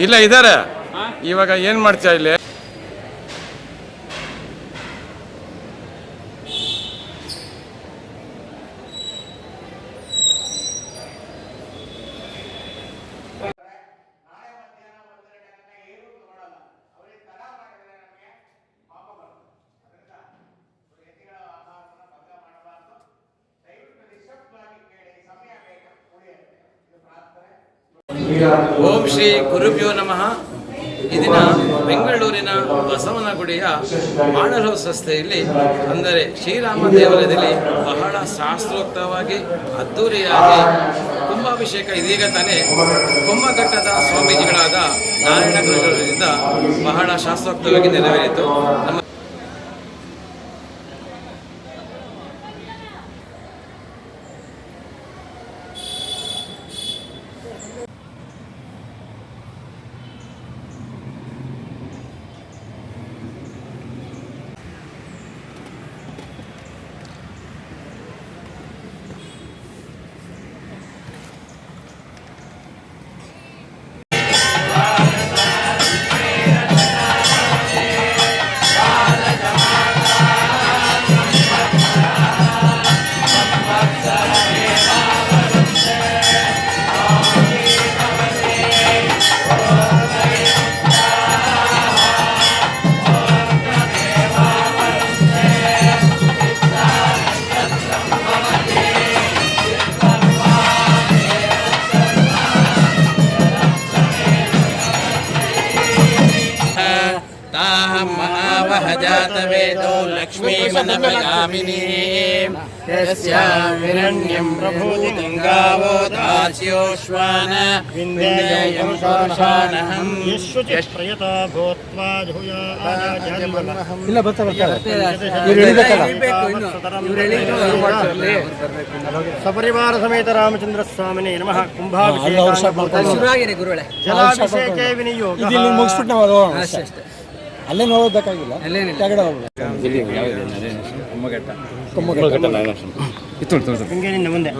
ಇಲ್ಲ ಇದ್ದಾರೆ ಇವಾಗ ಏನು ಮಾಡ್ತೀಯ ಇಲ್ಲಿ ಓಂ ಶ್ರೀ ಗುರುಭ್ಯೋ ನಮಃ. ಇದಿನ ದಿನ ಬೆಂಗಳೂರಿನ ಬಸವನಗುಡಿಯ ಮಾಡರೋ ಸಂಸ್ಥೆಯಲ್ಲಿ ಅಂದರೆ ಶ್ರೀರಾಮ ದೇವಾಲಯದಲ್ಲಿ ಬಹಳ ಶಾಸ್ತ್ರೋಕ್ತವಾಗಿ ಅದ್ಧೂರಿಯಾಗಿ ಕುಂಭಾಭಿಷೇಕ ಇದೀಗ ತಾನೇ ಕುಂಭಘಟ್ಟದ ಸ್ವಾಮೀಜಿಗಳಾದ ನಾರಾಯಣ ಗುರುಗಳಿಂದ ಬಹಳ ಶಾಸ್ತ್ರೋಕ್ತವಾಗಿ ನೆರವೇರಿತು. ನಮ್ಮ लक्ष्मीमनपगामिनी यस्या हिरण्यं प्रभूतिं गावो दास्योश्वान विन्देयं शोषानहं ಯಶ್ವಚಿತ್ ಪ್ರಯತ ಭೂತ್ವಾ ಜುಹುಯಾ ಇಲ್ಲ ಬರ್ತಾ ಬರ್ತಾರೆ ಇವ್ರು ಎಳಿಬೇಕಲ್ಲ ಸಪರಿವಾರ ಸಮೇತ ರಾಮಚಂದ್ರ ಸ್ವಾಮಿನೇ ನಮಃ ಕುಂಭಾಭಿಷೇಕ ಅವ್ರು start ಮಾಡ್ತಾರೆ. ಶುರುವಾಗಿದೆ ಗುರುಗಳೇ ಜಲಾಭಿಷೇಕೆ ವಿನಿಯೋಗ ಇದು ಇಲ್ಲಿ ಮುಗಿಸ್ಬಿಟ್ಟು ನಾವು ಹೋಗೋಣ ಅಷ್ಟೇ ಅಷ್ಟೇ ಅಲ್ಲೇ ನೋಡೋದಕ್ಕಾಗಿಲ್ಲ ಅಲ್ಲೇನಿಲ್ಲ. ಕೆಳಗಡೆ ಹೋಗ್ಬಿಡ. ಹಿಂಗೇನಿಂದ ಮುಂದೆ.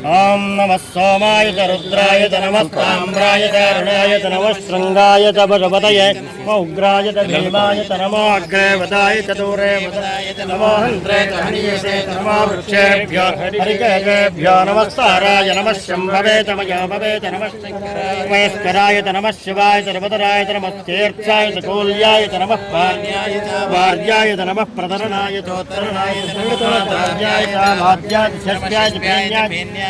ॐ नमः सोमाय च रुद्राय च नमस्ताम्राय च अरुणाय च नमः शृङ्गाय च पशुपतये उग्राय च भीमाय च नमोऽग्रेवताय च दूरे वृक्षेभ्यो हरिकेभ्यो नमस्ताराय नमः शम्भवे च मयोभवे च नमः वयस्कराय च नमः शिवाय च रुपतराय च नमः तीर्थाय च कौल्याय च नमः पाण्याय च वार्याय च नमः प्रतरणाय चोत्तरणाय च माद्याय च षष्ट्याय च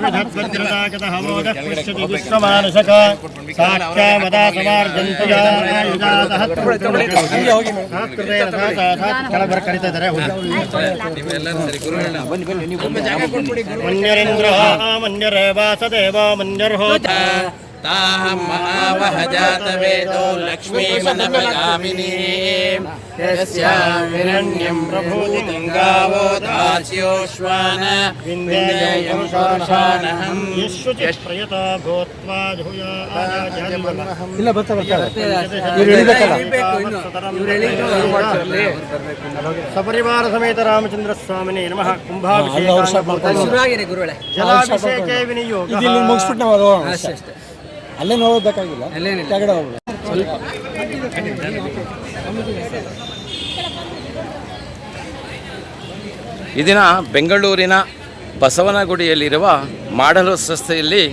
विधद्वज्रदागतहमोदः पश्यति विश्वमानसक साक्षामदा समार्जन्ति ಕೆಳಬರ ಕರಿತಾ ಇದ್ದಾರೆ ನೀವೆಲ್ಲರೂ ಸರಿ ಗುರುಗಳನ್ನ ಮನ್ಯರೇಂದ್ರ ಮನ್ಯರೇ ವಾಸದೇವ ಮನ್ಯರ್ಹೋತ ताहं महावह जातवेदो लक्ष्मीमनपगामिनी यस्या हिरण्यं प्रभूतिं गावो दास्योश्वान विन्देयं शोषानहं ಯಶ್ವಚಿತ್ ಪ್ರಯತ ಭೂತ್ವಾ ಜುಹುಯಾ ಇಲ್ಲ ಬರ್ತಾ ಬರ್ತಾರೆ ಇವ್ರು ಎಳಿಬೇಕಲ್ಲ ಇಳಿಬೇಕು ಇನ್ನು ಇವ್ರು ಎಳಿದು ಶುರು ಮಾಡ್ತಾರೆ ಸಪರಿವಾರ ಸಮೇತ ರಾಮಚಂದ್ರ ಸ್ವಾಮಿನೇ ನಮಃ ಅಲ್ಲ ಅವ್ರು start ಕುಂಭಾಭಿಷೇಕ ಮಾಡ್ತಾರೆ. ಶುರುವಾಗಿದೆ ಗುರುಗಳೇ ಜಲಾಭಿಷೇಕೆ ವಿನಿಯೋಗ ಇದು ಇಲ್ಲಿ ಮುಗಿಸ್ಬಿಟ್ಟು ನಾವು ಹೋಗೋಣ ಅಷ್ಟೇ ಅಷ್ಟೇ ಅಲ್ಲೇ ನೋಡಬೇಕಾಗಿಲ್ಲ ತೆಗಡ ಈ ದಿನ ಬೆಂಗಳೂರಿನ ಬಸವನಗುಡಿಯಲ್ಲಿರುವ ಮಾಡಲು ಸಂಸ್ಥೆಯಲ್ಲಿ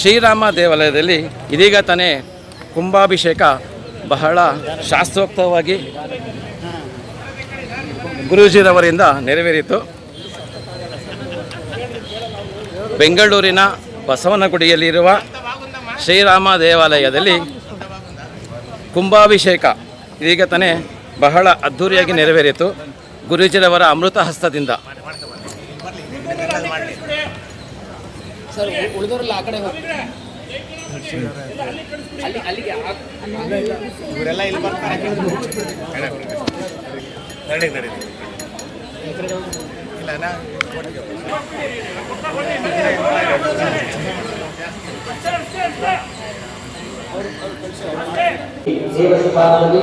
ಶ್ರೀರಾಮ ದೇವಾಲಯದಲ್ಲಿ ಇದೀಗ ತಾನೇ ಕುಂಭಾಭಿಷೇಕ ಬಹಳ ಶಾಸ್ತ್ರೋಕ್ತವಾಗಿ ಗುರೂಜಿರವರಿಂದ ನೆರವೇರಿತು. ಬೆಂಗಳೂರಿನ ಬಸವನಗುಡಿಯಲ್ಲಿರುವ ಶ್ರೀರಾಮ ದೇವಾಲಯದಲ್ಲಿ ಕುಂಭಾಭಿಷೇಕ ಈಗ ತಾನೇ ಬಹಳ ಅದ್ಧೂರಿಯಾಗಿ ನೆರವೇರಿತು. ಗುರೂಜಿರವರ ಅಮೃತ ಹಸ್ತದಿಂದ. ಇಲ್ಲ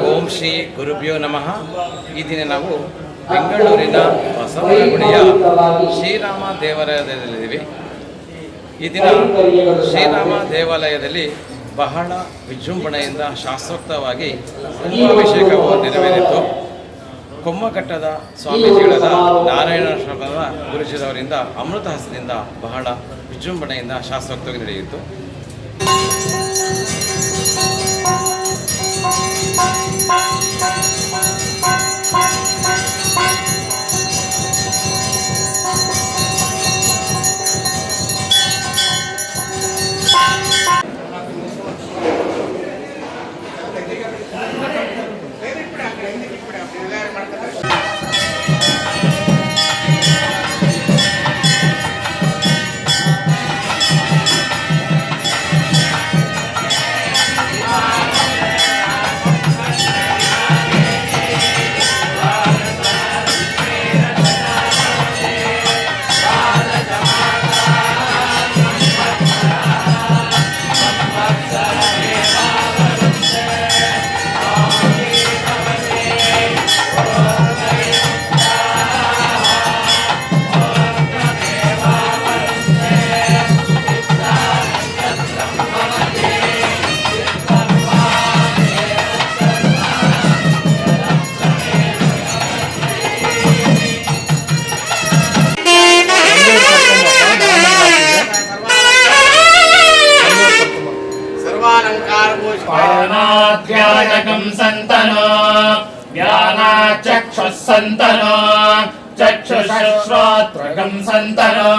ಓಂ ಶ್ರೀ ಗುರುಭ್ಯೋ ನಮಃ. ಈ ದಿನ ನಾವು ಬೆಂಗಳೂರಿನ ಬಸವನಗುಡಿಯ ಶ್ರೀರಾಮ ದೇವಾಲಯದಲ್ಲಿದ್ದೀವಿ ಈ ದಿನ ಶ್ರೀರಾಮ ದೇವಾಲಯದಲ್ಲಿ ಬಹಳ ವಿಜೃಂಭಣೆಯಿಂದ ಶಾಸ್ತ್ರೋಕ್ತವಾಗಿ ಕುಂಭಾಭಿಷೇಕವು ನೆರವೇರಿತು ಕೊಮ್ಮಘಟ್ಟದ ಸ್ವಾಮೀಜಿಗಳಾದ ನಾರಾಯಣಾಶ್ರಮದ ಗುರುಜಿರವರಿಂದ ಅಮೃತ ಹಸ್ತದಿಂದ ಬಹಳ ವಿಜೃಂಭಣೆಯಿಂದ ಶಾಸ್ತ್ರೋಕ್ತವಾಗಿ ನಡೆಯಿತು. सन्तनो चक्षुश्रोत्रकं सन्तनो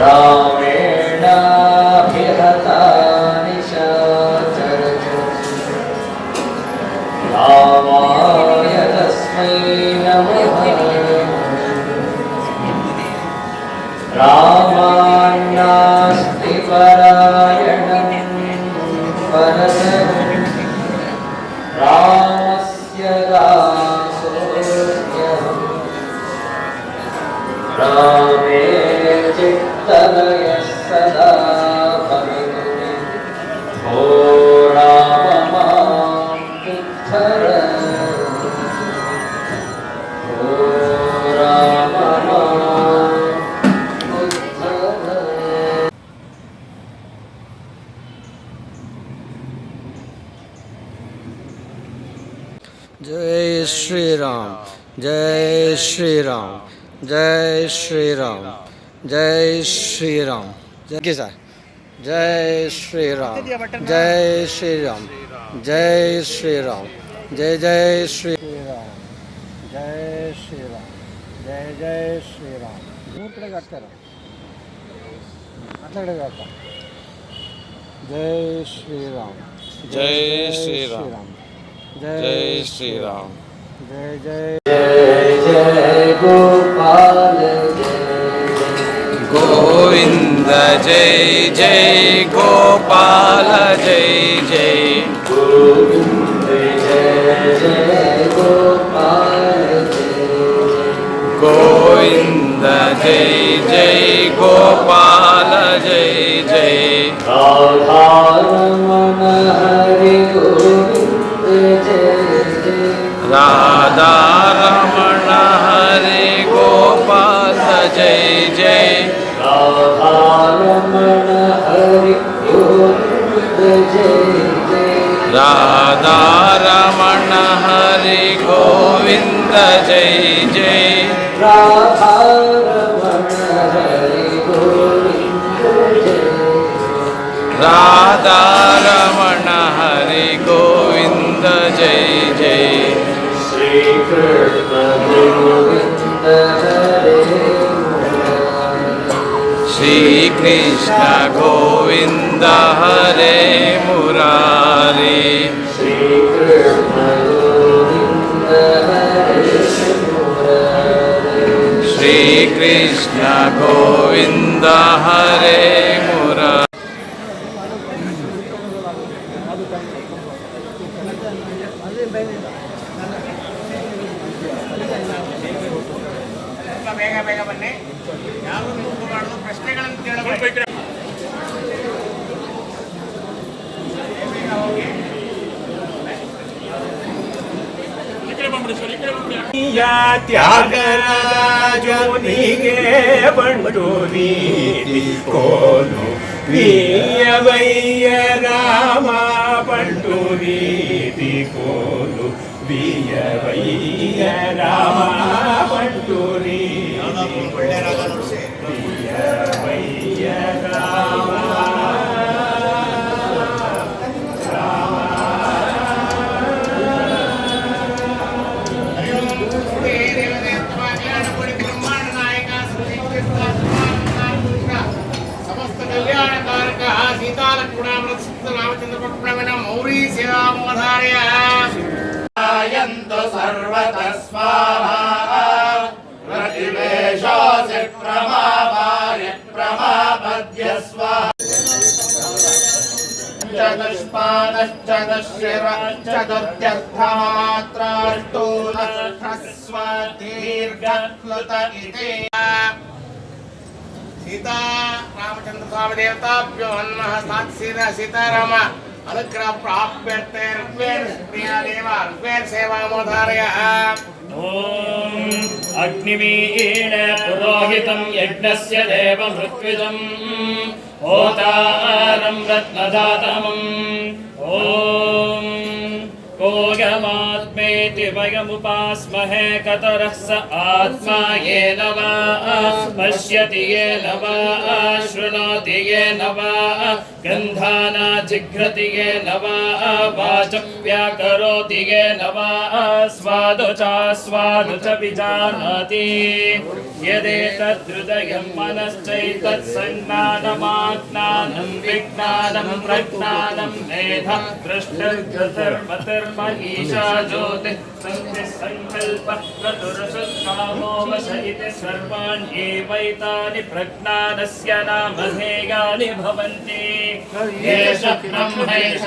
Ram. जय सर जय श्री राम जय श्री राम जय श्री राम जय जय श्री राम जय श्री राम जय जय श्री राम ಮೂರು ಕಡೆಗೆ ಹಾಕ್ತಾರೆ ಹತ್ತ ಕಡೆಗೆ ಹಾಕ ಜೈ ಶ್ರೀರಾಮ್ ಜೈ ಶ್ರೀರಾಮ್ ಜೈ ಜೈ ಶ್ರೀರಾಮ್ जय जय jai jai gopala jai jai govinda jai jai gopala jai jai radharaman hari govinda jai jai radharaman hari gopala jai jai Radha Raman Hari Govind जय जय राधा रमण हरि गोविन्द जय राधा रमण हरि गोविन्द जय जय श्रीकृष्ण श्रीकृष्ण गोविन्द हरे मुरारी। श्रीकृष्ण गोविन्द हरे ತ್ಯಾಗರಾಜನಿಗೆ ಬಂಡು ನೀತಿ ಕೋಲು ವೀಯವಯ್ಯ ರಾಮ ಬಂಡು ನೀತಿ ಕೋಲು ವೀಯವಯ್ಯ ರಾಮ ಬಂಡು ನೀತಿ ವೀಯವಯ್ಯ यन्तु सर्वतः स्वाहा प्रतिवेशोऽसि प्रमापारि प्रमापद्य स्वाहा चतुष्पादश्चतुष्यश्चतुर्यर्थमात्राष्टूलक्षस्वदीर्घप्लुत इति सीता रामचन्द्रस्वामिदेवताभ्यो हन्मः साक्षिरसितरम अनुग्रहप्राप्यर्थे ऋग्वेदप्रिया देव ऋग्वेदसेवामोधारयः ॐ अग्निवीण पुरोहितं यज्ञस्य देवमृत्विजम् ओतारं रत्नदातमम्। ॐ कोऽयमात्मेति वयमुपास्महे, कतरः स आत्मा येन वा पश्यति येन वा शृणोति येन वा गन्धानाजिघ्रति येन वा वाचव्याकरोति येन वा स्वादु च च विजानाति। यदेतद्हृदयं मनश्चैतत्सञ्ज्ञानमाज्ञानं विज्ञानं प्रज्ञानं मेध इति सर्वाण्येवैतानि प्रज्ञानस्य नामधेयानि भवन्ति। येष ब्रह्म येष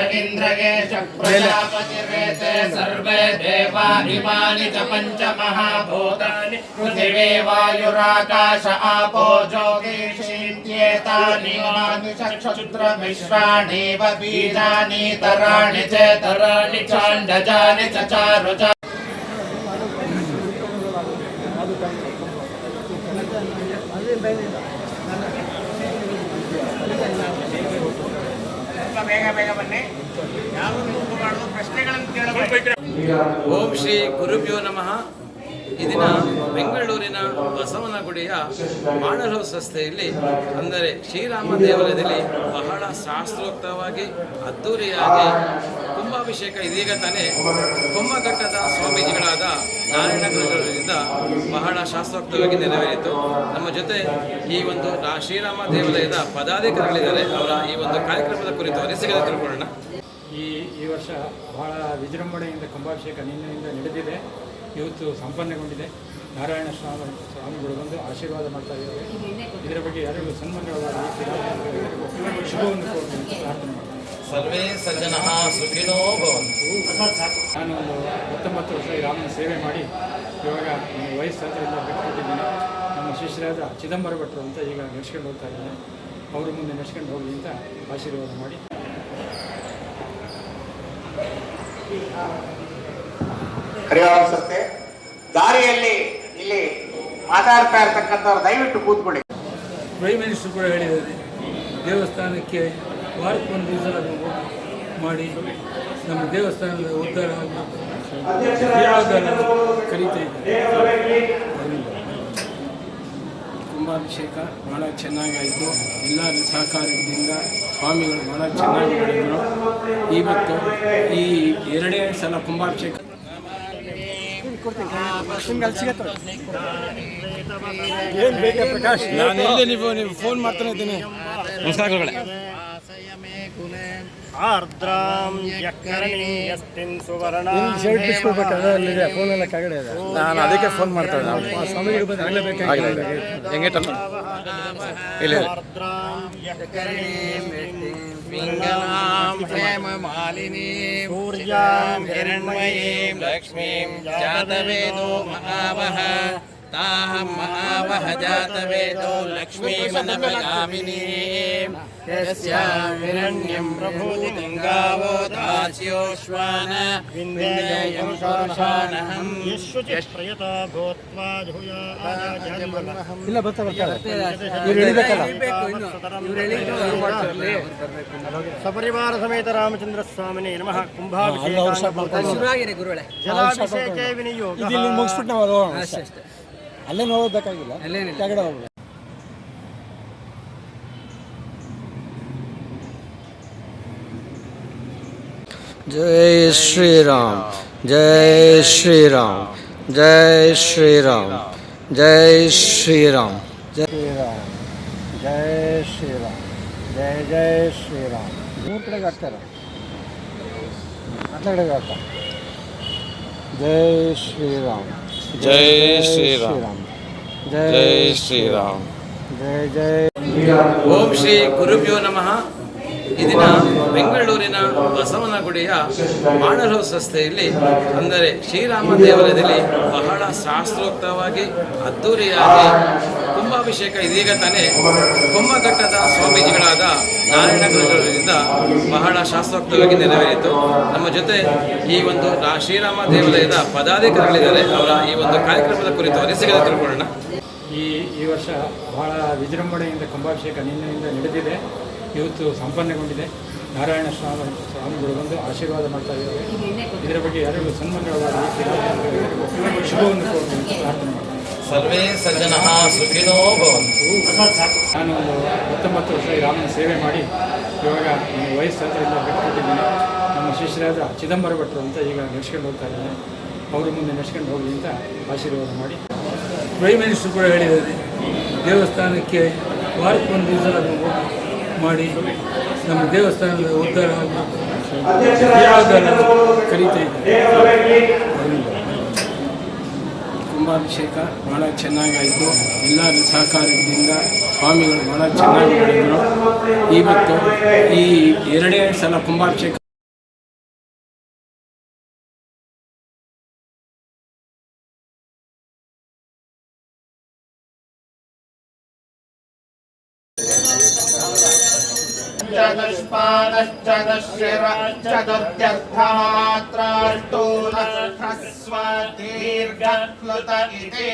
सर्वे च पञ्चमहाभूतानि पृथिवी वायुराकाश आपो ज्योतिषीत्येतानि क्षुद्रमिश्राणीव बीजानि तराणि चेतराणि चाण्डजानि च Thank you. ಬೇಗ ಬೇಗ ಬನ್ನಿ. ಯಾರು ಮಾಡೋದು ಪ್ರಶ್ನೆಗಳನ್ನು ಕೇಳಬೇಕು. ಓಂ ಶ್ರೀ ಗುರುಭ್ಯೋ ನಮಃ. ಈ ದಿನ ಬೆಂಗಳೂರಿನ ಬಸವನಗುಡಿಯ ಮಾಡಲು ಸಂಸ್ಥೆಯಲ್ಲಿ ಅಂದರೆ ಶ್ರೀರಾಮ ದೇವಾಲಯದಲ್ಲಿ ಬಹಳ ಶಾಸ್ತ್ರೋಕ್ತವಾಗಿ, ಅದ್ದೂರಿಯಾಗಿ ಕುಂಭಾಭಿಷೇಕ ಇದೀಗ ತಾನೇ ಕುಂಭಘಟ್ಟದ ಸ್ವಾಮೀಜಿಗಳಾದ ನಾರಾಯಣ ಬಹಳ ಶಾಸ್ತ್ರೋಕ್ತವಾಗಿ ನೆರವೇರಿತು. ನಮ್ಮ ಜೊತೆ ಈ ಒಂದು ಶ್ರೀರಾಮ ದೇವಾಲಯದ ಪದಾಧಿಕಾರಿಗಳಿದ್ದಾರೆ. ಅವರ ಈ ಒಂದು ಕಾರ್ಯಕ್ರಮದ ಕುರಿತು ಅನಿಸಿಕೆ ತಿಳ್ಕೊಳ್ಳೋಣ. ಈ ಈ ವರ್ಷ ಬಹಳ ವಿಜೃಂಭಣೆಯಿಂದ ಕುಂಭಾಭಿಷೇಕ ನಿನ್ನೆಯಿಂದ ನಡೆದಿದೆ. ಇವತ್ತು ಸಂಪನ್ನಗೊಂಡಿದೆ. ನಾರಾಯಣ ಸ್ವಾಮಿ ಸ್ವಾಮಿಗಳು ಬಂದು ಆಶೀರ್ವಾದ ಮಾಡ್ತಾ ಇದ್ದಾರೆ. ಇದರ ಬಗ್ಗೆ ಯಾರಿಗೂ ಸನ್ಮಾನ್ಯವಾದ ಶುಭವನ್ನು ಪ್ರಾರ್ಥನೆ ಮಾಡ್ತೀನಿ. ಸರ್ವೇ ಸಜ್ಜನ ಸುಖಿನೋ ನಾನು ಒಂದು ಹತ್ತೊಂಬತ್ತು ವರ್ಷ ಈ ರಾಮನ ಸೇವೆ ಮಾಡಿ ಇವಾಗ ವಯಸ್ಸಾದ್ರಿಂದ ಬಿಟ್ಕೊಟ್ಟಿದ್ದೀನಿ ನಮ್ಮ ಶಿಷ್ಯರಾದ ಚಿದಂಬರ ಭಟ್ರು ಅಂತ ಈಗ ನಡೆಸ್ಕೊಂಡು ಹೋಗ್ತಾ ಇದ್ದಾರೆ. ಅವರು ಮುಂದೆ ನಡೆಸ್ಕೊಂಡು ಹೋಗಲಿ ಅಂತ ಆಶೀರ್ವಾದ ಮಾಡಿ. ಅನಿಸುತ್ತೆ ದಾರಿಯಲ್ಲಿ ಇಲ್ಲಿ ಮಾತಾಡ್ತಾ ಇರ್ತಕ್ಕಂಥವ್ರು ದಯವಿಟ್ಟು ಕೂತ್ಕೊಳ್ಳಿ. ಪ್ರೈಮ್ ಮಿನಿಸ್ಟರ್ ಕೂಡ ಹೇಳಿದ್ದಾರೆ ದೇವಸ್ಥಾನಕ್ಕೆ ವಾರಕ್ಕೊಂದು ದಿವಸ ಮಾಡಿ ನಮ್ಮ ದೇವಸ್ಥಾನದ ಉದ್ಧಾರ ಕರೀತಾ ಇದ್ದಾರೆ. ಕುಂಭಾಭಿಷೇಕ ಭಾಳ ಚೆನ್ನಾಗಾಯಿತು. ಎಲ್ಲರ ಸಹಕಾರದಿಂದ ಸ್ವಾಮಿಗಳು ಭಾಳ ಚೆನ್ನಾಗಿ ಮಾಡಿದರು. ಇವತ್ತು ಈ ಎರಡೇ ಸಲ ಕುಂಭಾಭಿಷೇಕ ಏನು ಬೇಕಾ ಪ್ರಕಾಶ್? ನಾನು ಇಲ್ಲೇ ನೀವು ನೀವು ಫೋನ್ ಮಾಡ್ತಾನೆ ಇದ್ದೀನಿ. ಆರ್ದ್ರಾಂ ಯಕ್ಕರಣೀಯಸ್ತಿನ್ ಸುವರ್ಣ. ಶರ್ಟ್ ಬಿಸ್ಕೊಳ್ಬೇಕಾದ್ರೆ ಅಲ್ಲಿದೆ ಫೋನ್ ಎಲ್ಲ ಕೆಳಗಡೆ ಇದೆ. ನಾನು ಅದಕ್ಕೆ ಫೋನ್ ಮಾಡ್ತಾ ಇದ್ದೆ ಸ್ವಾಮಿಗಳು ಬಂದು ಬೇಕಾಗಿಲ್ಲ ಹೆಂಗೆ ಇಲ್ಲ ಆರ್ದ್ರಾಂ पिङ्गलां हेममालिनी सूर्यां हिरण्मयीं लक्ष्मीं जातवेदो महावह ताहं महावह जातवेदो लक्ष्मीमनपगामिनीं यस्यां हिरण्यं प्रभूतिं गावो दास्योश्वान विन्देयं शोषानहं ಯಶ್ವಚಿತ್ ಪ್ರಯತ ಭೂತ್ವಾ ಧೂಯ ಇಲ್ಲ ಬರ್ತಾ ಬರ್ತಾರೆ ಇವ್ರು ಎಳಿಬೇಕಲ್ಲ ಸಪರಿವಾರ ಸಮೇತ ರಾಮಚಂದ್ರ ಸ್ವಾಮಿನೇ ನಮಃ ಕುಂಭಾಭಿಷೇಕ ಜಲಾಭಿಷೇಕೆ ವಿನಿಯೋಗ ಇದು ಇಲ್ಲಿ ಮುಗಿಸ್ಬಿಟ್ಟು ನಾವು ಅದು ಹೋಗೋಣ ಅಷ್ಟೇ. ಅಲ್ಲೇ ನೋಡೋದಕ್ಕಾಗಿಲ್ಲ ಕೆಳಗಡೆ ಹೋಗ್ಬೇಕು जय श्री राम जय श्री राम जय श्री राम जय श्री राम जय ಶ್ರೀರಾಮ್ ಜಯ ಶ್ರೀರಾಮ್ ಜಯ ಜಯ ಶ್ರೀರಾಮ್ ಮೂರು ಕಡೆಗೆ ಹಾಕ್ತಾರೆ ಹತ್ತ ಕಡೆಗೆ ಹಾಕ ಜಯ ಶ್ರೀರಾಮ್ जय श्री राम जय श्री राम जय जय। ओम श्री गुरुभ्यो नमः। ಈ ಬೆಂಗಳೂರಿನ ಬಸವನಗುಡಿಯ ಮಾಡಲು ಸಂಸ್ಥೆಯಲ್ಲಿ ಅಂದರೆ ಶ್ರೀರಾಮ ದೇವಾಲಯದಲ್ಲಿ ಬಹಳ ಶಾಸ್ತ್ರೋಕ್ತವಾಗಿ ಅದ್ಧೂರಿಯಾಗಿ ಕುಂಭಾಭಿಷೇಕ ಇದೀಗ ತಾನೇ ಕುಂಭಘಟ್ಟದ ಸ್ವಾಮೀಜಿಗಳಾದ ನಾರಾಯಣಗುರುಗಳಿಂದ ಬಹಳ ಶಾಸ್ತ್ರೋಕ್ತವಾಗಿ ನೆರವೇರಿತು. ನಮ್ಮ ಜೊತೆ ಈ ಒಂದು ಶ್ರೀರಾಮ ದೇವಾಲಯದ ಪದಾಧಿಕಾರಿಗಳಿದ್ದಾರೆ. ಅವರ ಈ ಒಂದು ಕಾರ್ಯಕ್ರಮದ ಕುರಿತು ಅನಿಸಿಕೆ ತಿಳ್ಕೊಳ್ಳೋಣ. ಈ ಈ ವರ್ಷ ಬಹಳ ವಿಜೃಂಭಣೆಯಿಂದ ಕುಂಭಾಭಿಷೇಕ ನಿನ್ನೆಯಿಂದ ನಡೆದಿದೆ. ಇವತ್ತು ಸಂಪನ್ನಗೊಂಡಿದೆ. ನಾರಾಯಣ ಸ್ವಾಮಿ ಸ್ವಾಮಿಗಳು ಬಂದು ಆಶೀರ್ವಾದ ಮಾಡ್ತಾ ಇದ್ದಾರೆ. ಇದರ ಬಗ್ಗೆ ಯಾರಿಗೂ ಸನ್ಮಾನ್ಯವಾದ ಶುಭವನ್ನು ಕೋರಬೇಕು ಪ್ರಾರ್ಥನೆ ಮಾಡ್ತೀನಿ. ಸರ್ವೇ ಸಜ್ಜನ ಸುಖಿನೋ ನಾನು ಒಂದು ಹತ್ತೊಂಬತ್ತು ವರ್ಷ ರಾಮನ ಸೇವೆ ಮಾಡಿ ಇವಾಗ ನನ್ನ ವಯಸ್ಸಾದ್ರಿಂದ ಬಿಟ್ಕೊಟ್ಟಿದ್ದೀನಿ ನಮ್ಮ ಶಿಷ್ಯರಾದ ಚಿದಂಬರ ಭಟ್ರು ಅಂತ ಈಗ ನಡೆಸ್ಕೊಂಡು ಹೋಗ್ತಾ ಇದ್ದಾರೆ. ಅವರು ಮುಂದೆ ನಡೆಸ್ಕೊಂಡು ಹೋಗಲಿ ಅಂತ ಆಶೀರ್ವಾದ ಮಾಡಿ. ಪ್ರೈಮ್ ಮಿನಿಸ್ಟರ್ ಕೂಡ ಹೇಳಿದ್ದಾರೆ. ದೇವಸ್ಥಾನಕ್ಕೆ ವಾರಕ್ಕೊಂದು ದಿವಸ ಅದನ್ನು ಹೋಗಿ. ಮಾಡಿ ನಮ್ಮ ದೇವಸ್ಥಾನದ ಉದ್ಧಾರ ಕುಂಭಾಭಿಷೇಕ ಭಾಳ ಚೆನ್ನಾಗಾಯಿತು. ಎಲ್ಲರ ಸಹಕಾರದಿಂದ ಸ್ವಾಮಿಗಳು ಭಾಳ ಚೆನ್ನಾಗಿ ಮಾಡಿದರು. ಇವತ್ತು ಈ ಎರಡೇ ಸಲ ಕುಂಭಾಭಿಷೇಕ चतुष्पादश्च दशिरश्च दुर्त्यर्थमात्राष्टो नष्टस्व दीर्घक्लुत इति